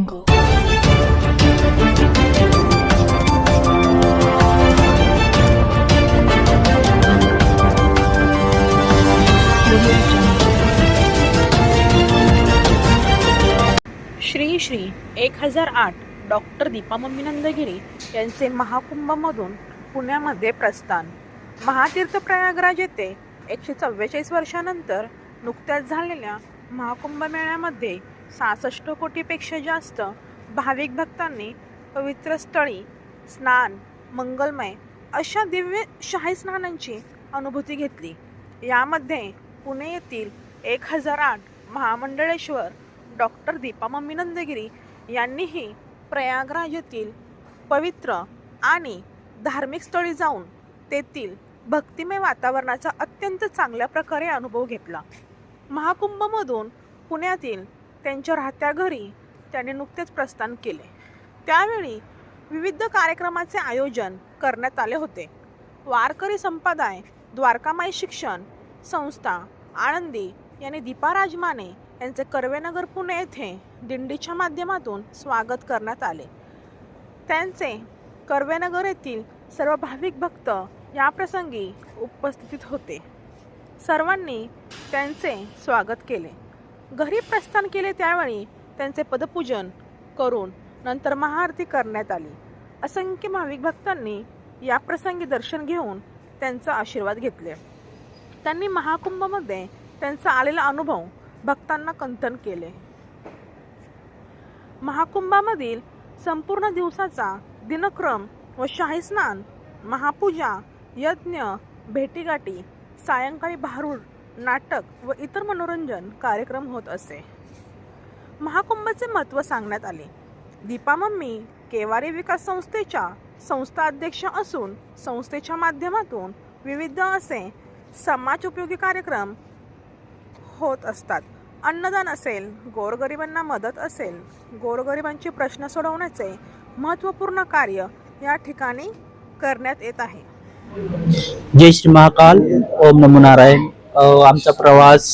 श्री श्री एक हजार आठ डॉक्टर दीपा मम्मी नंदगिरी यांचे महाकुंभमधून पुण्यामध्ये प्रस्थान. महातीर्थ प्रयागराज येथे एकशे चव्वेचाळीस वर्षानंतर नुकत्याच झालेल्या महाकुंभ मेळ्यामध्ये सहासष्ट कोटीपेक्षा जास्त भाविक भक्तांनी पवित्र स्थळी स्नान मंगलमय अशा दिव्य शाही स्नानांची अनुभूती घेतली. यामध्ये पुणे येथील एक हजार आठ महामंडळेश्वर डॉक्टर दीपा मम्मी नंदगिरी यांनीही प्रयागराज येथील पवित्र आणि धार्मिक स्थळी जाऊन तेथील भक्तिमय वातावरणाचा अत्यंत चांगल्या प्रकारे अनुभव घेतला. महाकुंभमधून पुण्यातील त्यांच्या राहत्या घरी त्यांनी नुकतेच प्रस्थान केले. त्यावेळी विविध कार्यक्रमाचे आयोजन करण्यात आले होते. वारकरी संप्रदाय द्वारकामाई शिक्षण संस्था आळंदी यांनी दीपा राजमाने यांचे कर्वेनगर पुणे येथे दिंडीच्या माध्यमातून स्वागत करण्यात आले. त्यांचे कर्वेनगर येथील सर्व भाविक भक्त या प्रसंगी उपस्थित होते. सर्वांनी त्यांचे स्वागत केले. घरी प्रस्थान केले त्यावेळी त्यांचे पदपूजन करून नंतर महाआरती करण्यात आली. असंख्य भाविक भक्तांनी या प्रसंगी दर्शन घेऊन त्यांचा आशीर्वाद घेतले. त्यांनी महाकुंभमध्ये त्यांचा आलेला अनुभव भक्तांना कंथन केले. महाकुंभामधील संपूर्ण दिवसाचा दिनक्रम व शाही स्नान महापूजा यज्ञ भेटीगाठी सायंकाळी भारूड नाटक व इतर मनोरंजन कार्यक्रम होत असे. महाकुंभाचे महत्त्व सांगण्यात आले. दीपा मम्मी केवारी विकास संस्थेच्या संस्था अध्यक्ष असून संस्थेच्या माध्यमातून विविध असे समाज उपयोगी कार्यक्रम होत असतात. अन्नदान असेल गोरगरिबांना मदत असेल गोरगरिबांचे प्रश्न सोडवण्याचे महत्त्वपूर्ण कार्य या ठिकाणी करण्यात येत आहे. जय श्री महाकाल. ओम नमो नारायण. आमचा प्रवास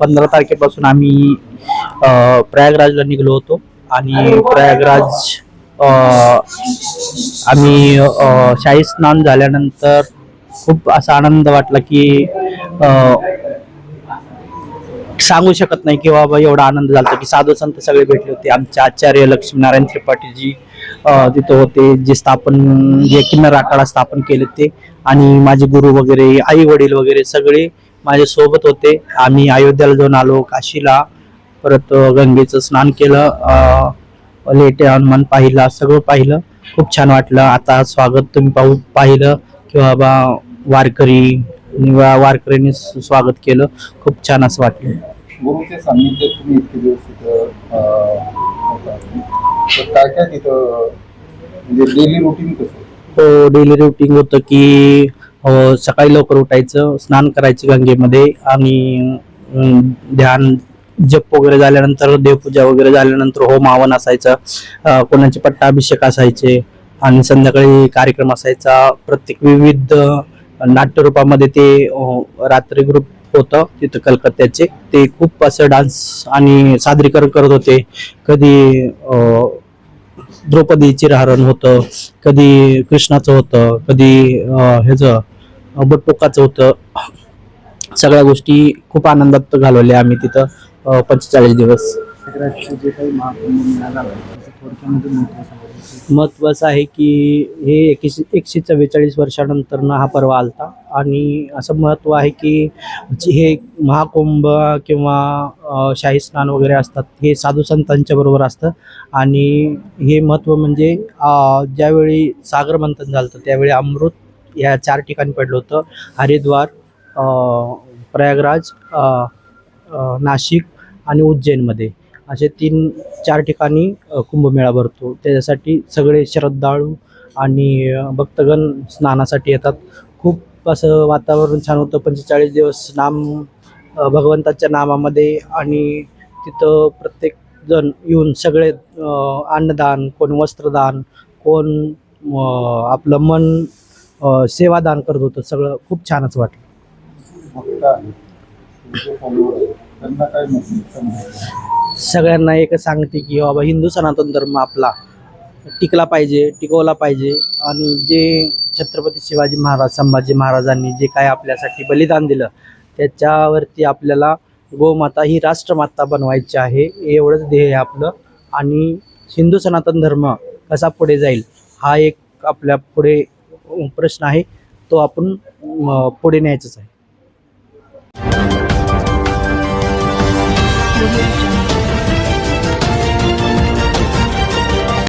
पंधरा तारखेपासून आम्ही प्रयागराजला निघलो होतो. आणि प्रयागराज आम्ही शाही स्नान झाल्यानंतर खूप असा आनंद वाटला की सांगू शकत नाही की बाबा एवढा आनंद झाला की साधू संत सगळे भेटले होते. आमचे आचार्य लक्ष्मीनारायण त्रिपाठीजी तिथं होते जे स्थापन जे किन्नर आखाडा स्थापन केले ते. आणि माझे गुरु वगैरे आई वडील वगैरे सगळे माझ्या सोबत होते. आम्ही अयोध्याला जाऊन आलो काशीला. परत गंगेचं स्नान केलं. लेटे हनुमान पाहिला सगळं पाहिलं. खूप छान वाटलं. आता स्वागत तुम्ही पाहू पाहिलं की बाबा वारकरी वारकऱ्यांनी स्वागत केलं. खूप छान असं वाटलं. गुरुच्या सान्निध्यात तुम्ही इतके दिवस तिथं काय काय तिथं म्हणजे डेली रुटीन कसं? हो डेली रुटीन होतं की सकाळी लवकर उठायचं स्नान करायचं गंगेमध्ये आणि ध्यान जप वगैरे झाल्यानंतर देवपूजा वगैरे झाल्यानंतर होम हवन असायचं. कोणाचे पट्टाभिषेक असायचे आणि संध्याकाळी कार्यक्रम असायचा. प्रत्येक विविध नाट्यरूपामध्ये ते रात्री ग्रुप होतं तिथं कलकत्त्याचे. ते खूप असं डान्स आणि सादरीकरण करत होते. कधी द्रौपदीचे हरण होतं कधी कृष्णाचं होतं कधी ह्याचं अं, होतं. सगळ्या गोष्टी खूप आनंदात घालवल्या आम्ही तिथं पंचेचाळीस दिवस. महत्वाचं आहे की हे एकशे एकशे चव्वेचाळीस वर्षानंतर हा पर्व आलता. आणि असं महत्त्व आहे की हे महाकुंभ किंवा शाही स्नान वगैरे असतात हे साधू संतांच्या बरोबर असतं. आणि हे महत्त्व म्हणजे ज्यावेळी सागर मंथन झालं त्यावेळी अमृत या चार ठिकाणी पडलं होतं. हरिद्वार प्रयागराज नाशिक आणि उज्जैनमध्ये. असे तीन चार ठिकाणी कुंभमेळा भरतो. त्याच्यासाठी सगळे श्रद्धाळू आणि भक्तगण स्नानासाठी येतात. खूप असं वातावरण छान होतं. पंचेचाळीस दिवस नाम भगवंताच्या नामामध्ये आणि तिथं प्रत्येक जण येऊन सगळे अन्नदान कोण वस्त्रदान कोण आपलं मन सेवादान करत होतं. सगळं खूप छानच वाटलं. सगळ्यांना एकच सांगते की बाबा हिंदू सनातन धर्म आपला. टिकला पाहिजे टिकवला पाहिजे. आणि जे छत्रपती शिवाजी महाराज संभाजी महाराजांनी जे काय आपल्यासाठी बलिदान दिलं त्याच्यावरती आपल्याला गोमाता ही राष्ट्रमाता बनवायची आहे एवढंच ध्येय आहे आपलं. आणि हिंदू सनातन धर्म कसा पुढे जाईल हा एक आपल्या पुढे प्रश्न आहे. तो आपण पुढे न्यायचाच आहे.